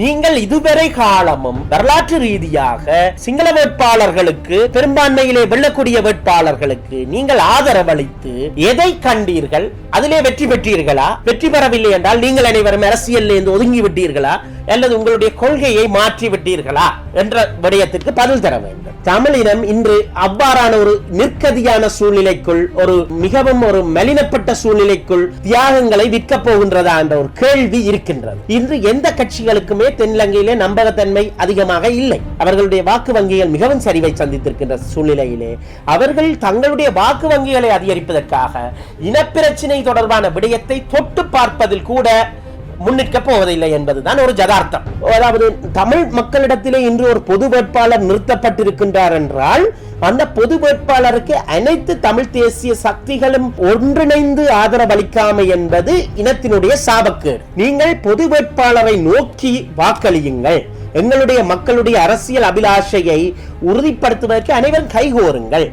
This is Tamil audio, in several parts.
நீங்கள் இதுவரை காலமும் வரலாற்று ரீதியாக சிங்கள வேட்பாளர்களுக்கு பெரும்பான்மையிலே வெல்லக்கூடிய வேட்பாளர்களுக்கு நீங்கள் ஆதரவளித்து எதை கண்டீர்கள்? அதிலே வெற்றி பெற்றீர்களா? வெற்றி பெறவில்லை என்றால் நீங்கள் அனைவரும் அரசியலில் இருந்து ஒதுங்கி விட்டீர்களா? அல்லது உங்களுடைய கொள்கையை மாற்றி விட்டீர்களா? என்ற விடயத்திற்கு பதில் தர வேண்டும். தமிழினம் இன்று அவ்வாறான ஒரு நிற்கதியான சூழ்நிலைக்குள் ஒரு மிகவும் ஒரு மலினப்பட்ட சூழ்நிலைக்குள் தியாகங்களை விற்க போகின்றதா என்ற ஒரு கேள்வி இருக்கின்றது. இன்று எந்த கட்சிகளுக்குமே தென்னிலங்கையிலே நம்பகத்தன்மை அதிகமாக இல்லை. அவர்களுடைய வாக்கு வங்கிகள் மிகவும் சரிவை சந்தித்திருக்கின்ற சூழ்நிலையிலே அவர்கள் தங்களுடைய வாக்கு வங்கிகளை அதிகரிப்பதற்காக இனப்பிரச்சினை தொடர்பான விடயத்தை தொட்டு பார்ப்பதில் கூட முன்னிற்க போவதில்லை என்பதுதான் ஒரு ஜதார்த்தம். அதாவது தமிழ் மக்களிடத்திலே இன்று ஒரு பொது வேட்பாளர் நிறுத்தப்பட்டிருக்கின்றார் என்றால் அந்த பொது வேட்பாளருக்கு அனைத்து தமிழ் தேசிய சக்திகளும் ஒன்றிணைந்து ஆதரவளிக்காமை என்பது இனத்தினுடைய சாபக்கேடு. நீங்கள் பொது வேட்பாளரை நோக்கி வாக்களியுங்கள். எங்களுடைய மக்களுடைய அரசியல் அபிலாஷையை உறுதிப்படுத்துவதற்கு அனைவரும் கைகோருங்கள்.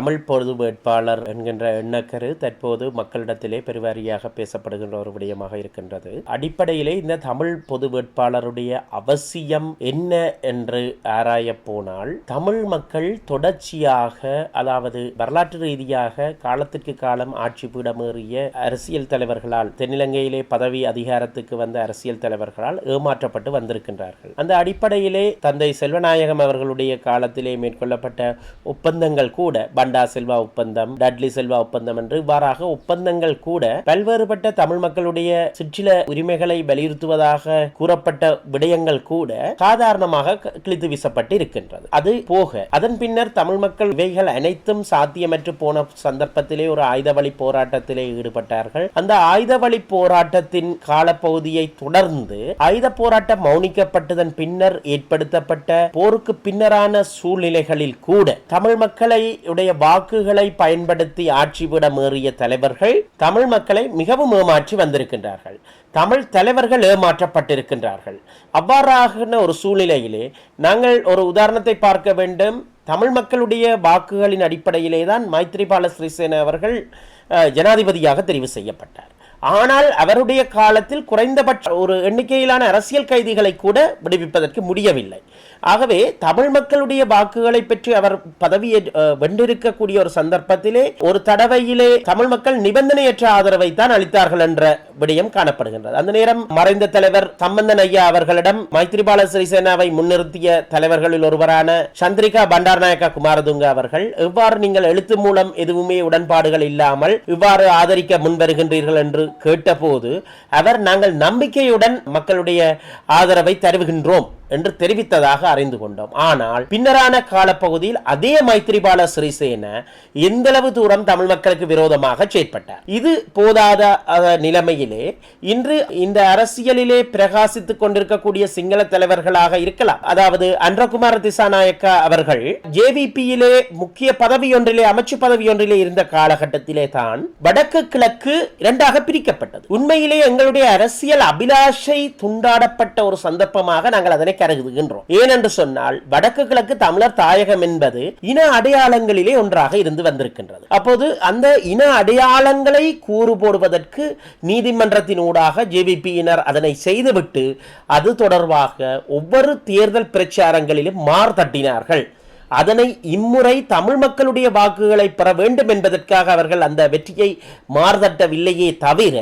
தமிழ் பொது வேட்பாளர் என்கின்ற எண்ணக்கரு தற்போது மக்களிடத்திலே பெருவாரியாக பேசப்படுகின்ற ஒரு விடயமாக இருக்கின்றது. அடிப்படையிலே இந்த தமிழ் பொது வேட்பாளருடைய அவசியம் என்ன என்று ஆராய போனால் தமிழ் மக்கள் தொடர்ச்சியாக அதாவது வரலாற்று ரீதியாக காலத்திற்கு காலம் ஆட்சி பீடமேறிய அரசியல் தலைவர்களால் தென்னிலங்கையிலே பதவி அதிகாரத்துக்கு வந்த அரசியல் தலைவர்களால் ஏமாற்றப்பட்டு வந்திருக்கின்றார்கள். அந்த அடிப்படையிலே தந்தை செல்வநாயகம் அவர்களுடைய காலத்திலே மேற்கொள்ளப்பட்ட ஒப்பந்தங்கள் கூட பண்டா செல்வா ஒப்பந்தம் டட்லி செல்வா ஒப்பந்தம் என்று இவ்வாறாக ஒப்பந்தங்கள் கூட பல்வேறுபட்ட தமிழ் மக்களுடைய சுற்றில உரிமைகளை வலியுறுத்துவதாக கூறப்பட்ட விடயங்கள் கூட சாதாரணமாக கிழித்து வீசப்பட்டு இருக்கின்றது அது போக அதன் பின்னர் தமிழ் மக்கள் இவைகள் அனைத்தும் சாத்தியமற்று போன சந்தர்ப்பத்திலே ஒரு ஆயுத வழி போராட்டத்திலே ஈடுபட்டார்கள். அந்த ஆயுத வழி போராட்டத்தின் காலப்பகுதியை தொடர்ந்து ஆயுத போராட்டம் மௌனிக்கப்பட்டதன் பின்னர் ஏற்படுத்தப்பட்ட போருக்கு பின்னரான சூழ்நிலைகளில் கூட தமிழ் மக்களை உடைய வாக்குகளை பயன்படுத்தி ஆட்சிவிடம் ஏறிய தலைவர்கள் தமிழ் மக்களை மிகவும் ஏமாற்றி வந்திருக்கின்றார்கள். தமிழ் தலைவர்கள் ஏமாற்றப்பட்டிருக்கின்றார்கள். அவ்வாறான ஒரு சூழ்நிலையிலே நாங்கள் ஒரு உதாரணத்தை பார்க்க வேண்டும். தமிழ் மக்களுடைய வாக்குகளின் அடிப்படையிலே தான் மைத்ரிபால சிறிசேன அவர்கள் ஜனாதிபதியாக தெரிவு செய்யப்பட்டார். ஆனால் அவருடைய காலத்தில் குறைந்தபட்ச ஒரு எண்ணிக்கையிலான அரசியல் கைதிகளை கூட விடுவிப்பதற்கு முடியவில்லை. ஆகவே தமிழ் மக்களுடைய வாக்குகளை பற்றி அவர் பதவியை வென்றிருக்கக்கூடிய ஒரு சந்தர்ப்பத்திலே ஒரு தடவையிலே தமிழ் மக்கள் நிபந்தனையற்ற ஆதரவை தான் அளித்தார்கள் என்ற விடயம் காணப்படுகின்றது. அந்த நேரம் மறைந்த தலைவர் சம்பந்தன் ஐயா அவர்களிடம் மைத்ரிபால சிறிசேனாவை முன்னிறுத்திய தலைவர்களில் ஒருவரான சந்திரிகா பண்டாரநாயக்கா குமாரதுங்க அவர்கள் எவ்வாறு நீங்கள் எழுத்து மூலம் எதுவுமே உடன்பாடுகள் இல்லாமல் இவ்வாறு ஆதரிக்க முன்வருகின்றீர்கள்? என்று கேட்டபோது அவர் நாங்கள் நம்பிக்கையுடன் மக்களுடைய ஆதரவை தருகின்றோம். என்று தெரிவித்ததாக அறிந்து கொண்டோம். ஆனால் பின்னரான காலப்பகுதியில் அதே மைத்ரிபால சிறிசேன எந்தளவு தூரம் தமிழ் மக்களுக்கு விரோதமாக செயற்பட்டார்? இது போதாத நிலைமையிலே இன்று இந்த அரசியலிலே பிரகாசித்துக் கொண்டிருக்கக்கூடிய சிங்கள தலைவர்களாக இருக்கலாம். அதாவது அன்றகுமார திசாநாயக்கா அவர்கள் ஜேவிபியிலே முக்கிய பதவி ஒன்றிலே அமைச்சு பதவி ஒன்றிலே இருந்த காலகட்டத்திலே தான் வடக்கு கிழக்கு இரண்டாக பிரிக்கப்பட்டது. உண்மையிலே எங்களுடைய அரசியல் அபிலாஷை துண்டாடப்பட்ட ஒரு சந்தர்ப்பமாக நாங்கள் அதனை கருதுகின்றோம். ஏனென்று சொன்னால் வடக்கு கிழக்கு தமிழர் தாயகம் என்பது இன அடையாளங்களிலே ஒன்றாக இருந்து வந்திருக்கின்றது. அப்போது அந்த இன அடையாளங்களை கூறு போடுவதற்கு நீதிமன்றத்தின் ஊடாக ஜேவிபியினர் அதனை செய்துவிட்டு அது தொடர்பாக ஒவ்வொரு தேர்தல் பிரச்சாரங்களிலும் மார் தட்டினார்கள். அதனை இம்முறை தமிழ் மக்களுடைய வாக்குகளை பெற வேண்டும் என்பதற்காக அவர்கள் அந்த வெற்றியை மார்தட்டவில்லையே தவிர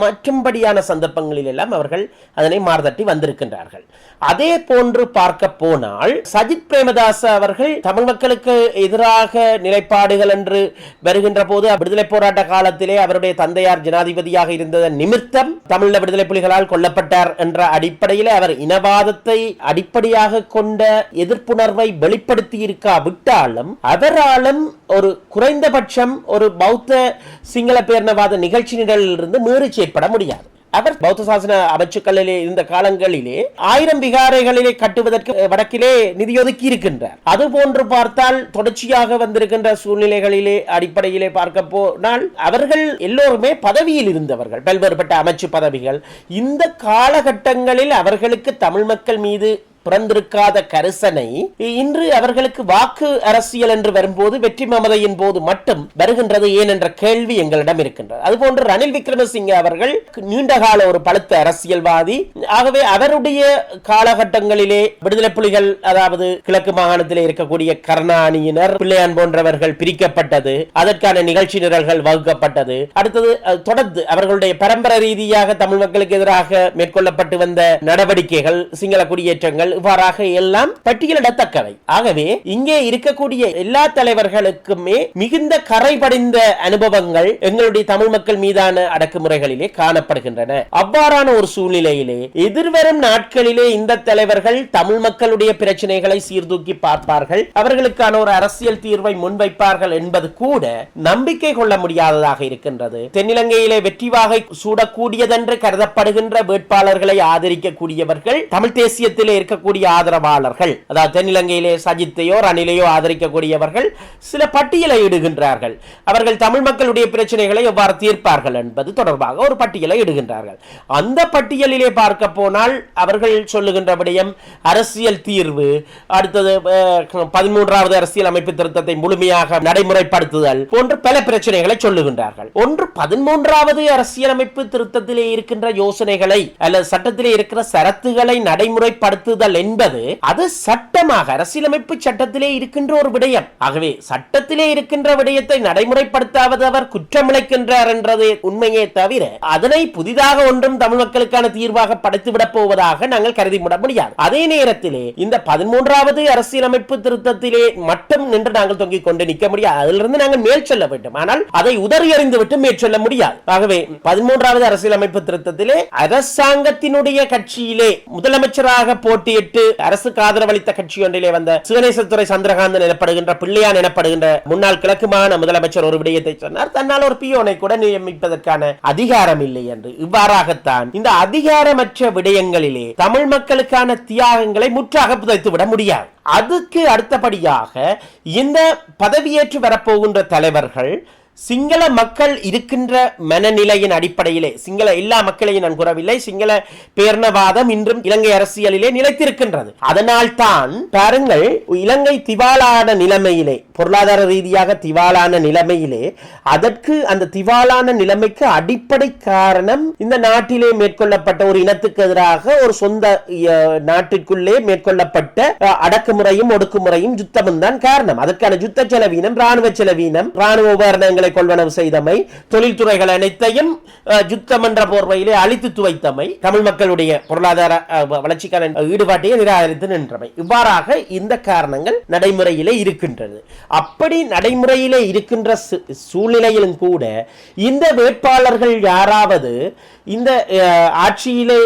மற்றும்படியான சந்தர்ப்பங்களில் எல்லாம் அவர்கள் அதனை மார்தட்டி வந்திருக்கின்றார்கள். அதே போன்று பார்க்க போனால் சஜித் பிரேமதாஸ் அவர்கள் தமிழ் மக்களுக்கு எதிராக நிலைப்பாடுகள் என்று வருகின்ற போது விடுதலை போராட்ட காலத்திலே அவருடைய தந்தையார் ஜனாதிபதியாக இருந்ததன் நிமித்தம் தமிழ விடுதலை புலிகளால் கொல்லப்பட்டார் என்ற அடிப்படையில் அவர் இனவாதத்தை அடிப்படையாக கொண்ட எதிர்ப்புணர்வை வெளிப்படுத்தி இருக்காவிட்டாலும் அவராலும் ஒரு குறைந்தபட்சம் ஒரு பௌத்த சிங்கள பேரணவாத நிகழ்ச்சி நிரலிலிருந்து மீறி செயற்பட முடியாது. அவர் பௌத்த சாசன அமைச்சுக்களிலே இருந்த காலங்களிலே ஆயிரம் விகாரைகளிலே கட்டுவதற்கு வடக்கிலே நிதி ஒதுக்கி இருக்கின்றார். அது போன்று பார்த்தால் தொடர்ச்சியாக வந்திருக்கின்ற சூழ்நிலைகளிலே அடிப்படையிலே பார்க்க போனால் அவர்கள் எல்லோருமே பதவியில் இருந்தவர்கள் பல்வேறுபட்ட அமைச்சு பதவிகள். இந்த காலகட்டங்களில் அவர்களுக்கு தமிழ் மக்கள் மீது பிறந்திருக்காத கரிசனை இன்று அவர்களுக்கு வாக்கு அரசியல் என்று வரும்போது வெற்றி மமதையின் போது மட்டும் வருகின்றது ஏன் என்ற கேள்வி எங்களிடம் இருக்கின்றது. அதுபோன்று ரணில் விக்ரமசிங்கே அவர்கள் நீண்டகால ஒரு பழுத்த அரசியல்வாதி. ஆகவே அவருடைய காலகட்டங்களிலே விடுதலை புலிகள் அதாவது கிழக்கு மாகாணத்திலே இருக்கக்கூடிய கருணாணியினர் பிள்ளையான் போன்றவர்கள் பிரிக்கப்பட்டது அதற்கான நிகழ்ச்சி நிரல்கள் வகுக்கப்பட்டது. அடுத்தது தொடர்ந்து அவர்களுடைய பரம்பரை ரீதியாக தமிழ் மக்களுக்கு எதிராக மேற்கொள்ளப்பட்டு வந்த நடவடிக்கைகள் சிங்கள குடியேற்றங்கள் இவ்வாறாக எல்லாம் பட்டியலிடத்தக்கவை. ஆகவே இங்கே இருக்கக்கூடிய எல்லா தலைவர்களுக்குமே மிகுந்த கரை படிந்த அனுபவங்கள் எங்களுடைய தமிழ் மக்கள் மீதான அடக்குமுறைகளிலே காணப்படுகின்றன. அவ்வாறான ஒரு சூழ்நிலையிலே எதிர்வரும் நாட்களிலே இந்த தலைவர்கள் தமிழ் மக்களுடைய பிரச்சனைகளை சீர்தூக்கி பார்ப்பார்கள். அவர்களுக்கான ஒரு அரசியல் தீர்வை முன்வைப்பார்கள் என்பது கூட நம்பிக்கை கொள்ள முடியாததாக இருக்கின்றது. தென்னிலங்கையிலே வெற்றி வாகை சூடக்கூடியதென்று கருதப்படுகின்ற வேட்பாளர்களை ஆதரிக்கக்கூடியவர்கள் தமிழ் தேசியத்திலே இருக்க இருக்கக்கூடிய ஆதரவாளர்கள் அதாவது தென்னிலங்கையிலே சஜித்தையோ ரணிலையோ ஆதரிக்கக்கூடியவர்கள் சில பட்டியலை இடுகின்றார்கள். அவர்கள் தமிழ் மக்களுடைய பிரச்சனைகளை எவ்வாறு தீர்ப்பார்கள் என்பது தொடர்பாக ஒரு பட்டியலை இடுகின்றார்கள். அந்த பட்டியலிலே பார்க்க போனால் அவர்கள் சொல்லுகின்ற விடயம் அரசியல் தீர்வு அடுத்தது பதிமூன்றாவது அரசியல் அமைப்பு திருத்தத்தை முழுமையாக நடைமுறைப்படுத்துதல் போன்ற பல பிரச்சனைகளை சொல்லுகின்றார்கள். ஒன்று பதிமூன்றாவது அரசியலமைப்பு திருத்தத்திலே இருக்கின்ற யோசனைகளை அல்லது சட்டத்திலே இருக்கிற சரத்துகளை நடைமுறைப்படுத்துதல் என்பது அது சட்டமாக அரசியலமைப்பு சட்டத்திலே இருக்கின்ற ஒரு விடயம். ஆகவே சட்டத்திலே இருக்கின்ற விடயத்தை நடைமுறைப்படுத்தாவது அவர் குற்றமிழைக்கின்றார் என்றது உண்மையே தவிர அதனை புதிதாக ஒன்றும் தமிழ் மக்களுக்கான தீர்வாக படைத்துவிடப் போவதாக நாங்கள் கருதி விட முடியாது. அதே நேரத்திலே இந்த பதிமூன்றாவது அரசியலமைப்பு திருத்தத்திலே மட்டும் நின்று நாங்கள் தொங்கிக் கொண்டு நிற்க முடியாது. அதிலிருந்து நாங்கள் மேல் செல்ல வேண்டும். ஆனால் அதை உதறி எறிந்து மேற்கொள்ள முடியாது. ஆகவே பதிமூன்றாவது அரசியலமைப்பு திருத்தத்திலே அரசாங்கத்தினுடைய கட்சியிலே முதலமைச்சராக போட்டியிட்டு அரசுக்கு ஆதரவளித்த கட்சி ஒன்றிலே வந்த சிவனேசத்துறை சந்திரகாந்தன் எனப்படுகின்ற பிள்ளையான் எனப்படுகின்ற முன்னாள் கிழக்கு மாகாண முதலமைச்சர் ஒரு விடயத்தை சொன்னார். தன்னால் ஒரு பியோனை கூட நியமிப்பதற்கான அதிகாரம் இல்லை என்று. இவ்வாறாகத்தான் இந்த அதிகாரமற்ற விடயங்களிலே தமிழ் மக்களுக்கான தியாகங்களை முற்றாக புதைத்து விட முடியாது. அதுக்கு அடுத்தபடியாக இந்த பதவியேற்று வரப்போகின்ற தலைவர்கள் சிங்கள மக்கள் இருக்கின்ற மனநிலையின் அடிப்படையிலே சிங்கள எல்லா மக்களையும் நான் கூறவில்லை சிங்கள பேர்ணவாதம் இன்றும் இலங்கை அரசியலிலே நிலைத்திருக்கின்றது. அதனால் தான் பாருங்கள் இலங்கை திவாலான நிலைமையிலே பொருளாதார ரீதியாக திவாலான நிலைமையிலே அதற்கு அந்த திவாலான நிலைமைக்கு அடிப்படை காரணம் இந்த நாட்டிலே மேற்கொள்ளப்பட்ட ஒரு இனத்துக்கு எதிராக ஒரு சொந்த நாட்டிற்குள்ளே மேற்கொள்ளப்பட்ட அடக்குமுறையும் ஒடுக்குமுறையும் யுத்தமும் தான் காரணம். அதற்கான யுத்த செலவீனம் ராணுவ செலவீனம் ராணுவ உபகரணங்கள் கொள்வனவு செய்தமை தொழில்துறைகள் அனைத்தையும் யுத்தம் என்ற போர்வையிலே அழித்து துவைத்தமை தமிழ் மக்களுடைய பொருளாதார வளர்ச்சிக்கான ஈடுபாட்டையே நிராகரித்து நின்றமை. இவ்வாறாக இந்த காரணங்கள் நடைமுறையிலே இருக்கின்றது. அப்படி நடைமுறையிலே இருக்கின்ற சு- சூழ்நிலையிலும் கூட இந்த வேட்பாளர்கள் யாராவது இந்த ஆட்சியிலே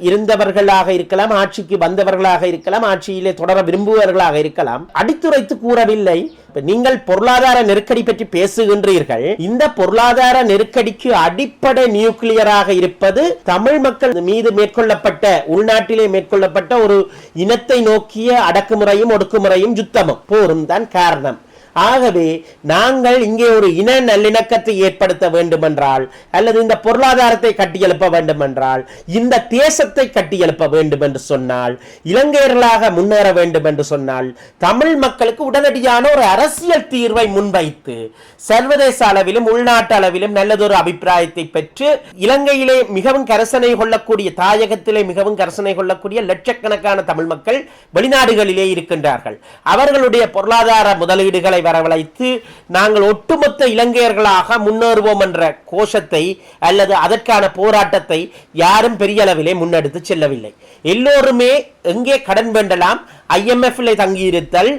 இருந்தவர்களாக இருக்கலாம் ஆட்சிக்கு வந்தவர்களாக இருக்கலாம் ஆட்சியிலே தொடர விரும்புபவர்களாக இருக்கலாம் அடித்துரைத்து கூறவில்லை நீங்கள் பொருளாதார நெருக்கடி பற்றி பேசுகின்றீர்கள். இந்த பொருளாதார நெருக்கடிக்கு அடிப்படை நியூக்ளியராக இருப்பது தமிழ் மக்கள் மீது மேற்கொள்ளப்பட்ட உள்நாட்டிலே மேற்கொள்ளப்பட்ட ஒரு இனத்தை நோக்கிய அடக்குமுறையும் ஒடுக்குமுறையும் யுத்தமும். போரும் தான் காரணம். ஆகவே நாங்கள் இங்கே ஒரு இன நல்லிணக்கத்தை ஏற்படுத்த வேண்டுமென்றால் அல்லது இந்த பொருளாதாரத்தை கட்டியெழுப்ப வேண்டுமென்றால் இந்த தேசத்தை கட்டியெழுப்ப வேண்டும் என்று சொன்னால் இலங்கையர்களாக முன்னேற வேண்டும் என்று சொன்னால் தமிழ் மக்களுக்கு உடனடியான ஒரு அரசியல் தீர்வை முன்வைத்து சர்வதேச அளவிலும் உள்நாட்டு அளவிலும் நல்லதொரு அபிப்பிராயத்தை பெற்று இலங்கையிலே மிகவும் கரசனை கொள்ளக்கூடிய தாயகத்திலே மிகவும் கரசனை கொள்ளக்கூடிய லட்சக்கணக்கான தமிழ் மக்கள் வெளிநாடுகளிலே இருக்கின்றார்கள். அவர்களுடைய பொருளாதார முதலீடுகளை வரவழைத்து நாங்கள் ஒட்டுமொத்த இலங்கையர்களாக முன்னேறுவோம் என்ற கோஷத்தை அல்லது அதற்கான போராட்டத்தை யாரும் பெரிய அளவிலே முன்னெடுத்து செல்லவில்லை. எல்லோருமே எங்கே கடன் வேண்டலாம்? ஐஎம்எஃப்ல தங்கியிருத்தல்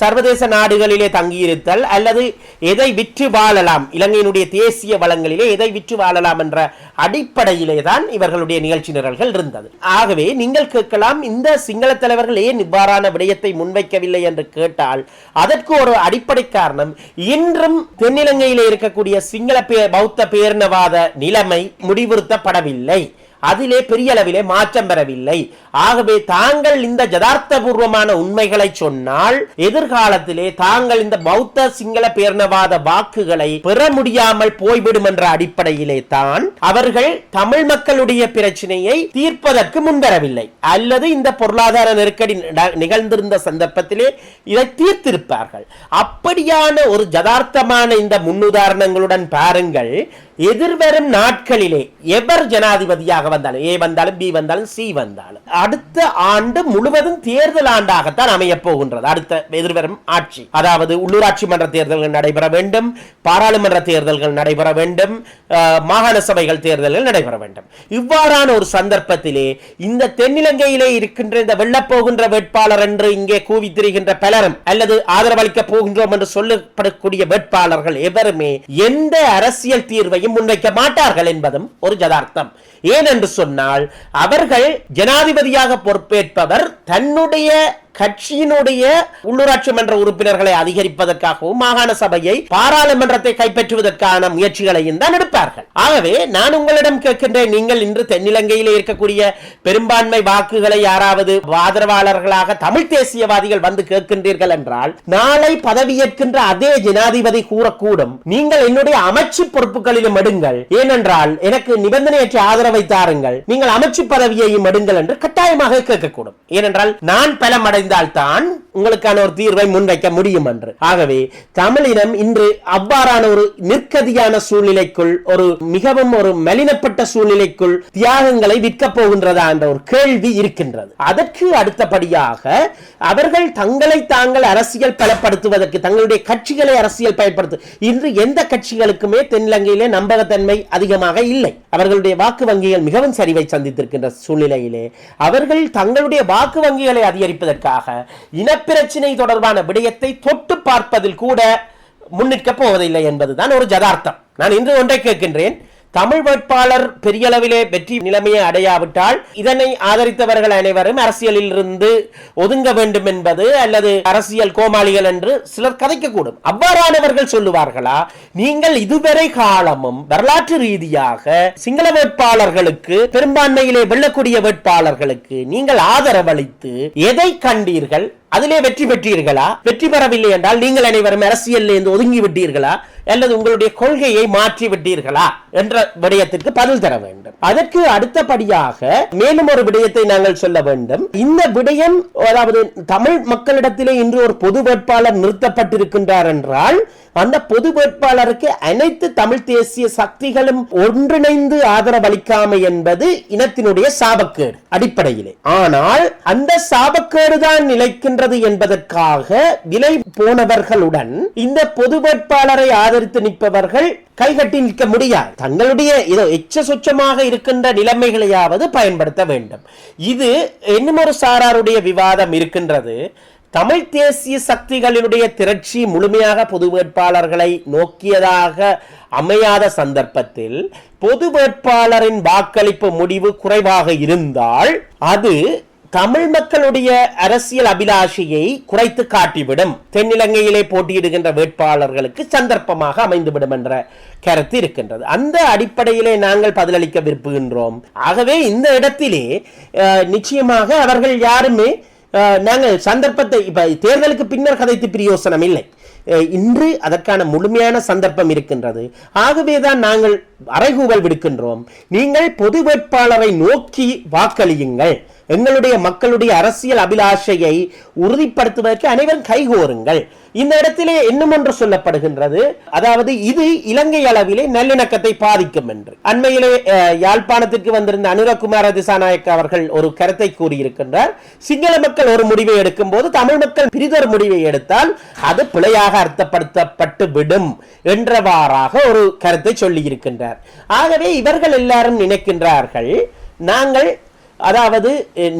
சர்வதேச நாடுகளிலே தங்கியிருத்தல் அல்லது எதை விற்று வாழலாம்? இலங்கையினுடைய தேசிய வளங்களிலே எதை விற்று வாழலாம் என்ற அடிப்படையிலே தான் இவர்களுடைய நிகழ்ச்சி நிரல்கள் இருந்தது. ஆகவே நீங்கள் கேட்கலாம் இந்த சிங்கள தலைவர்கள் ஏன் இவ்வாறான விடயத்தை முன்வைக்கவில்லை என்று கேட்டால் அதற்கு ஒரு அடிப்படை காரணம் இன்றும் தென்னிலங்கையிலே இருக்கக்கூடிய சிங்கள பௌத்த பேரினவாத நிலைமை முடிவுறுத்தப்படவில்லை. அதிலே பெரிய அளவிலே மாற்றம் பெறவில்லை. ஆகவே தாங்கள் இந்த ஜதார்த்தபூர்வமான உண்மைகளை சொன்னால் எதிர்காலத்திலே தாங்கள் இந்த பௌத்த சிங்கள பேரணவாத வாக்குகளை பெற முடியாமல் போய்விடும் என்ற அடிப்படையிலே தான் அவர்கள் தமிழ் மக்களுடைய பிரச்சனையை தீர்ப்பதற்கு முன்வரவில்லை. அல்லது இந்த பொருளாதார நெருக்கடி நிகழ்ந்திருந்த சந்தர்ப்பத்திலே இதை தீர்த்திருப்பார்கள். அப்படியான ஒரு ஜதார்த்தமான இந்த முன்னுதாரணங்களுடன் பாருங்கள் எதிர்வரும் நாட்களிலே எவர் ஜனாதிபதியாக வந்தாலும் ஏ வந்தாலும் பி வந்தாலும் சி வந்தாலும் அடுத்த ஆண்டு முழுவதும் தேர்தல் ஆண்டாகத்தான் அமையப் போகின்றது. அடுத்த எதிர்வரும் ஆட்சி அதாவது உள்ளூராட்சி மன்ற தேர்தல்கள் நடைபெற வேண்டும் பாராளுமன்ற தேர்தல்கள் நடைபெற வேண்டும் மாகாண சபைகள் தேர்தல்கள் நடைபெற வேண்டும். இவ்வாறான ஒரு சந்தர்ப்பத்திலே இந்த தென்னிலங்கையிலே இருக்கின்ற இந்த வெள்ளப்போகின்ற வேட்பாளர் என்று இங்கே கூவி திரிகின்ற பலரும் அல்லது ஆதரவளிக்க போகின்றோம் என்று சொல்லப்படக்கூடிய வேட்பாளர்கள் எவருமே எந்த அரசியல் தீர்வையும் முன்வைக்க மாட்டார்கள் என்பதும் ஒரு ஜதார்த்தம் ஏனென்று சொன்னால் அவர்கள் ஜனாதிபதியாக பொறுப்பேற்பவர் தன்னுடைய கட்சியினுடைய உள்ளூராட்சி மன்ற உறுப்பினர்களை அதிகரிப்பதற்காகவும் மாகாண சபையை பாராளுமன்றத்தை கைப்பற்றுவதற்கான முயற்சிகளையும் தான் எடுப்பார்கள். ஆகவே நான் உங்களிடம் கேட்கின்றேன் நீங்கள் இன்று தென்னிலங்கையில் இருக்கக்கூடிய பெரும்பான்மை வாக்குகளை யாராவது ஆதரவாளர்களாக தமிழ் தேசியவாதிகள் வந்து கேட்கின்றீர்கள் என்றால் நாளை பதவியேற்கின்ற அதே ஜனாதிபதி கூறக்கூடும். நீங்கள் என்னுடைய அமைச்சு பொறுப்புகளிலும் எடுங்கள். ஏனென்றால் எனக்கு நிபந்தனையற்ற ஆதரவை தாருங்கள். நீங்கள் அமைச்சு பதவியையும் எடுங்கள் என்று கட்டாயமாக கேட்கக்கூடும். ஏனென்றால் நான் பலம் அடைந்தால்தான் உங்களுக்கான ஒரு தீர்வை முன்வைக்க முடியும் என்று. ஆகவே தமிழினம் இன்று அவ்வாறான ஒரு நிற்கதியான சூழ்நிலைக்குள் ஒரு மிகவும் ஒரு மலினப்பட்ட சூழ்நிலைக்குள் தியாகங்களை விற்கப் போகின்றதா என்ற ஒரு கேள்வி இருக்கின்றது. அதற்கு அடுத்தபடியாக அவர்கள் தங்களை தாங்கள் அரசியல் பலப்படுத்துவதற்கு தங்களுடைய கட்சிகளை அரசியல் பயன்படுத்து இன்று எந்த கட்சிகளுக்குமே தென்னிலங்கையிலே நம்பகத்தன்மை அதிகமாக இல்லை. அவர்களுடைய வாக்கு வங்கிகள் மிகவும் சரிவை சந்தித்திருக்கின்ற சூழ்நிலையிலே அவர்கள் தங்களுடைய வாக்கு வங்கிகளை அதிகரிப்பதற்காக இன இனப்பிரச்சினை தொடர்பான விடயத்தை தொட்டு பார்ப்பதில் கூட முன்னிற்க போவதில்லை என்பதுதான் ஒரு ஜதார்த்தம். நான் இன்று ஒன்றை கேட்கின்றேன். தமிழ் வேட்பாளர் பெரியளவிலே வெற்றி நிலைமையை அடையாவிட்டால் இதனை ஆதரித்தவர்கள் அனைவரும் அரசியலில் இருந்து ஒதுங்க வேண்டும் என்பது அல்லது அரசியல் கோமாளிகள் என்று சிலர் கதைக்கக்கூடும். அவ்வாறானவர்கள் சொல்லுவார்களா நீங்கள் இதுவரை காலமும் வரலாற்று ரீதியாக சிங்கள வேட்பாளர்களுக்கு பெரும்பான்மையிலே வெல்லக்கூடிய வேட்பாளர்களுக்கு நீங்கள் ஆதரவளித்து எதை கண்டீர்கள்? அதிலே வெற்றி பெற்றீர்களா? வெற்றி பெறவில்லை என்றால் நீங்கள் அனைவரும் அரசியலில் இருந்து ஒதுங்கி விட்டீர்களா அல்லது உங்களுடைய கொள்கையை மாற்றி விட்டீர்களா என்ற விடயத்திற்கு பதில் தர வேண்டும். அதற்கு அடுத்தபடியாக மேலும் ஒரு விடயத்தை நாங்கள் சொல்ல வேண்டும். இந்த விடயம் அதாவது தமிழ் மக்களிடத்திலே இன்று ஒரு பொது வேட்பாளர் நிறுத்தப்பட்டிருக்கின்றார் என்றால் அந்த பொது வேட்பாளருக்கு அனைத்து தமிழ் தேசிய சக்திகளும் ஒன்றிணைந்து ஆதரவளிக்காமை என்பது இனத்தினுடைய சாபக்கேடு அடிப்படையிலே. ஆனால் அந்த சாபக்கேடு தான் நிலைக்கின்றது என்பதற்காக விலை போனவர்களுடன் இந்த பொது வேட்பாளரை ஆதரித்து நிற்பவர்கள் கைகட்டி நிற்க முடியாது. தங்களுடைய இதோ எச்ச சொச்சமாக இருக்கின்ற நிலைமைகளையாவது பயன்படுத்த வேண்டும். இது இன்னும் ஒரு சாராருடைய விவாதம் இருக்கின்றது. தமிழ் தேசிய சக்திகளினுடைய திரட்சி முழுமையாக பொது வேட்பாளர்களை நோக்கியதாக அமையாத சந்தர்ப்பத்தில் பொது வேட்பாளரின் வாக்களிப்பு முடிவு குறைவாக இருந்தால் அது தமிழ் மக்களுடைய அரசியல் அபிலாஷையை குறைத்து காட்டிவிடும். தென்னிலங்கையிலே போட்டியிடுகின்ற வேட்பாளர்களுக்கு சந்தர்ப்பமாக அமைந்துவிடும் என்ற கருத்து இருக்கின்றது. அந்த அடிப்படையிலே நாங்கள் பதிலளிக்க விரும்புகின்றோம். ஆகவே இந்த இடத்திலே நிச்சயமாக அவர்கள் யாருமே நாங்கள் சந்தர்ப்பத்தை இப்ப தேர்தலுக்கு பின்னர் கதைத்து பிரயோசனம் இல்லை. இன்று அதற்கான முழுமையான சந்தர்ப்பம் இருக்கின்றது. ஆகவேதான் நாங்கள் அறைகூவல் விடுக்கின்றோம். நீங்கள் பொது வேட்பாளரை நோக்கி வாக்களியுங்கள். எங்களுடைய மக்களுடைய அரசியல் அபிலாஷையை உறுதிப்படுத்துவதற்கு அனைவரும் கைகோருங்கள். இந்த இடத்திலே இன்னும் ஒன்று சொல்லப்படுகின்றது. அதாவது இது இலங்கை அளவிலே நல்லிணக்கத்தை பாதிக்கும் என்று. அண்மையிலே யாழ்ப்பாணத்திற்கு வந்திருந்த அனுரகுமார திசாநாயக்க அவர்கள் ஒரு கருத்தை கூறியிருக்கின்றார். சிங்கள மக்கள் ஒரு முடிவை எடுக்கும் போது தமிழ் மக்கள் பிரிதொரு முடிவை எடுத்தால் அது பிழையாக அர்த்தப்படுத்தப்பட்டு விடும் என்றவாறாக ஒரு கருத்தை சொல்லி இருக்கின்றார் ஆகவே இவர்கள் எல்லாரும் நினைக்கின்றார்கள் நாங்கள் அதாவது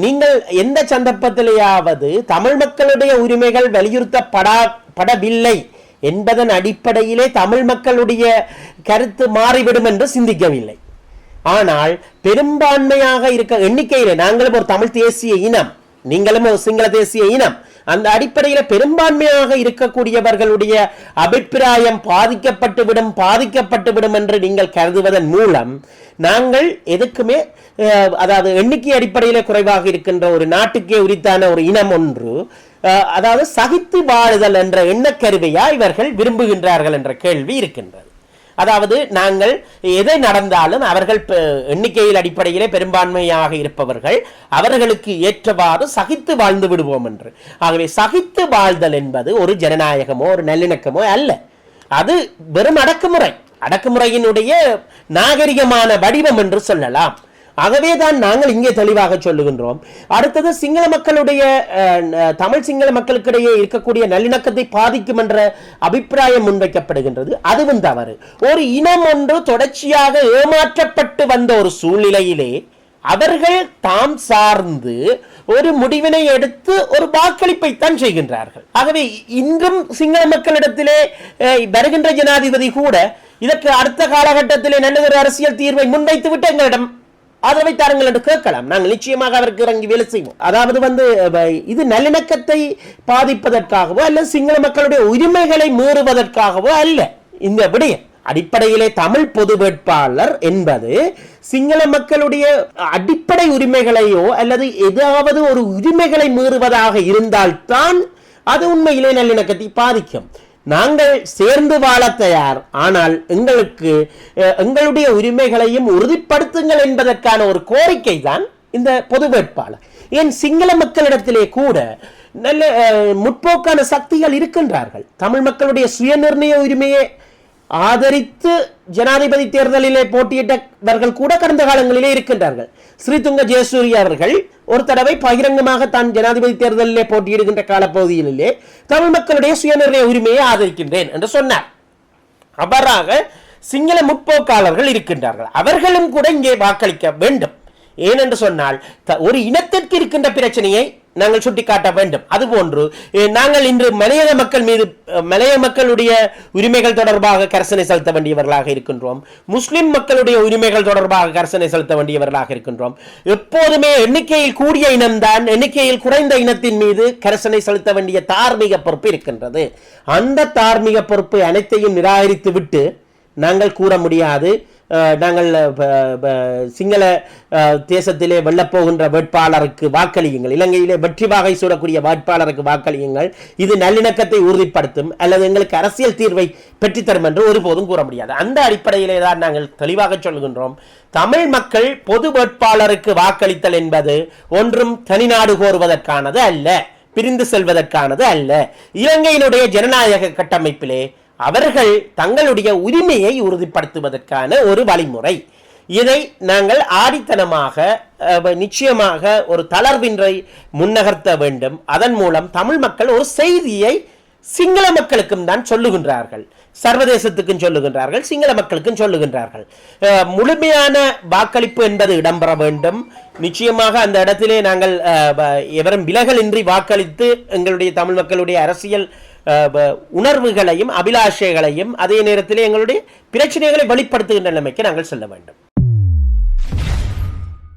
நீங்கள் எந்த சந்தர்ப்பத்திலேயாவது தமிழ் மக்களுடைய உரிமைகள் வலியுறுத்தப்படா படவில்லை என்பதன் அடிப்படையிலே தமிழ் மக்களுடைய கருத்து மாறிவிடும் என்று சிந்திக்கவில்லை. ஆனால் பெரும்பான்மையாக இருக்க எண்ணிக்கையில் நாங்களும் ஒரு தமிழ் தேசிய இனம். நீங்களும் ஒரு சிங்கள தேசிய இனம். அந்த அடிப்படையில் பெரும்பான்மையாக இருக்கக்கூடியவர்களுடைய அபிப்பிராயம் பாதிக்கப்பட்டுவிடும் பாதிக்கப்பட்டுவிடும் என்று நீங்கள் கருதுவதன் மூலம் நாங்கள் எதுக்குமே அஹ், அதாவது எண்ணிக்கை அடிப்படையில் குறைவாக இருக்கின்ற ஒரு நாட்டுக்கே உரித்தான ஒரு இனம் ஒன்று அஹ், அதாவது சகித்து வாழுதல் என்ற எண்ணக்கருவையா இவர்கள் விரும்புகின்றார்கள் என்ற கேள்வி இருக்கின்றது. அதாவது நாங்கள் எதை நடந்தாலும் அவர்கள் எண்ணிக்கையில் அடிப்படையிலே பெரும்பான்மையாக இருப்பவர்கள் அவர்களுக்கு ஏற்றவாறு சகித்து வாழ்ந்து விடுவோம் என்று. ஆகவே சகித்து வாழ்தல் என்பது ஒரு ஜனநாயகமோ ஒரு நல்லிணக்கமோ அல்ல. அது வெறும் அடக்குமுறை. அடக்குமுறையினுடைய நாகரிகமான வடிவம் என்று சொல்லலாம். ஆகவே தான் நாங்கள் இங்கே தெளிவாக சொல்லுகின்றோம். அடுத்தது சிங்கள மக்களுடைய தமிழ் சிங்கள மக்களுக்கிடையே இருக்கக்கூடிய நல்லிணக்கத்தை பாதிக்கும் என்ற அபிப்பிராயம் முன்வைக்கப்படுகின்றது. அதுவும் தவறு. ஒரு இனம் ஒன்று தொடர்ச்சியாக ஏமாற்றப்பட்டு வந்த ஒரு சூழ்நிலையிலே அவர்கள் தாம் சார்ந்து ஒரு முடிவினை எடுத்து ஒரு வாக்களிப்பை தான் செய்கின்றார்கள். ஆகவே இன்றும் சிங்கள மக்களிடத்திலே வருகின்ற ஜனாதிபதி கூட இதற்கு அடுத்த காலகட்டத்திலே நல்லதொரு அரசியல் தீர்வை முன்வைத்து விட்டு எங்களிடம் ஆதரவை தாருங்கள் என்று கேட்கலாம். நாங்கள் நிச்சயமாக அவருக்கு இறங்கி வேலை செய்வோம். அதாவது வந்து இது நல்லிணக்கத்தை பாதிப்பதற்காகவோ அல்ல சிங்கள மக்களுடைய உரிமைகளை மீறுவதற்காகவோ அல்ல. இந்த விடயம். அடிப்படையிலே தமிழ் பொது வேட்பாளர் என்பது சிங்கள மக்களுடைய அடிப்படை உரிமைகளையோ அல்லது ஏதாவது ஒரு உரிமைகளை மீறுவதாக இருந்தால்தான் அது உண்மையிலே நல்லிணக்கத்தை பாதிக்கும். நாங்கள் சேர்ந்து வாழ தயார். ஆனால் எங்களுக்கு எங்களுடைய உரிமைகளையும் உறுதிப்படுத்துங்கள் என்பதற்கான ஒரு கோரிக்கை தான் இந்த பொது வேட்பாளர். ஏன் சிங்கள மக்களிடத்திலே கூட நல்ல முற்போக்கான சக்திகள் இருக்கின்றார்கள். தமிழ் மக்களுடைய சுயநிர்ணய உரிமையை ஆதரித்து ஜனாதிபதி தேர்தலிலே போட்டியிட்டவர்கள் கூட கடந்த காலங்களிலே இருக்கின்றார்கள். ஸ்ரீதுங்க ஜெயசூரிய அவர்கள் ஒரு தடவை பகிரங்கமாக தான் ஜனாதிபதி தேர்தலிலே போட்டியிடுகின்ற காலப்பகுதியிலே தமிழ் மக்களுடைய சுயநிர்ணய உரிமையை ஆதரிக்கின்றேன் என்று சொன்னார். அவ்வாறாக சிங்கள முற்போக்காளர்கள் இருக்கின்றார்கள். அவர்களும் கூட இங்கே வாக்களிக்க வேண்டும். ஏனென்று சொன்னால் த- ஒரு இனத்திற்கு இருக்கின்ற பிரச்சனையை நாங்கள் சுட்டிக்காட்ட வேண்டும். அதுபோன்று நாங்கள் இன்று மலையக மக்கள் மீது மலைய மக்களுடைய உரிமைகள் தொடர்பாக கரசனை செலுத்த வேண்டியவர்களாக இருக்கின்றோம். முஸ்லிம் மக்களுடைய உரிமைகள் தொடர்பாக கரசனை செலுத்த வேண்டியவர்களாக இருக்கின்றோம். எப்போதுமே எண்ணிக்கையில் கூடிய இனம்தான் எண்ணிக்கையில் குறைந்த இனத்தின் மீது கரசனை செலுத்த வேண்டிய தார்மீக பொறுப்பு இருக்கின்றது. அந்த தார்மீக பொறுப்பு அனைத்தையும் நிராகரித்து விட்டு நாங்கள் கூற முடியாது. நாங்கள் சிங்கள தேசத்திலே வெல்லப்போகின்ற வேட்பாளருக்கு வாக்களியுங்கள். இலங்கையிலே வெற்றி வாகை சூடக்கூடிய வேட்பாளருக்கு வாக்களியுங்கள். இது நல்லிணக்கத்தை உறுதிப்படுத்தும் அல்லது எங்களுக்கு அரசியல் தீர்வை பெற்றுத்தரும் என்று ஒருபோதும் கூற முடியாது. அந்த அடிப்படையிலே தான் நாங்கள் தெளிவாக சொல்கின்றோம். தமிழ் மக்கள் பொது வேட்பாளருக்கு வாக்களித்தல் என்பது ஒன்றும் தனிநாடு கோருவதற்கானது அல்ல பிரிந்து செல்வதற்கானது அல்ல. இலங்கையினுடைய ஜனநாயக கட்டமைப்பிலே அவர்கள் தங்களுடைய உரிமையை உறுதிப்படுத்துவதற்கான ஒரு வழிமுறை. இதை நாங்கள் ஆடித்தனமாக நிச்சயமாக ஒரு தளர்வின்றை முன்னகர்த்த வேண்டும். அதன் மூலம் தமிழ் மக்கள் ஒரு செய்தியை சிங்கள மக்களுக்கும் தான் சொல்லுகின்றார்கள். சர்வதேசத்துக்கும் சொல்லுகின்றார்கள் சிங்கள மக்களுக்கும் சொல்லுகின்றார்கள். அஹ், முழுமையான வாக்களிப்பு என்பது இடம்பெற வேண்டும். நிச்சயமாக அந்த இடத்திலே நாங்கள் அஹ், எவரும் விலகலின்றி வாக்களித்து எங்களுடைய தமிழ் மக்களுடைய அரசியல் உணர்வுகளையும் அபிலாஷைகளையும் அதே நேரத்தில் எங்களுடைய பிரச்சனைகளை வெளிப்படுத்துகின்ற நிலைமைக்கு நாங்கள் செல்ல வேண்டும்.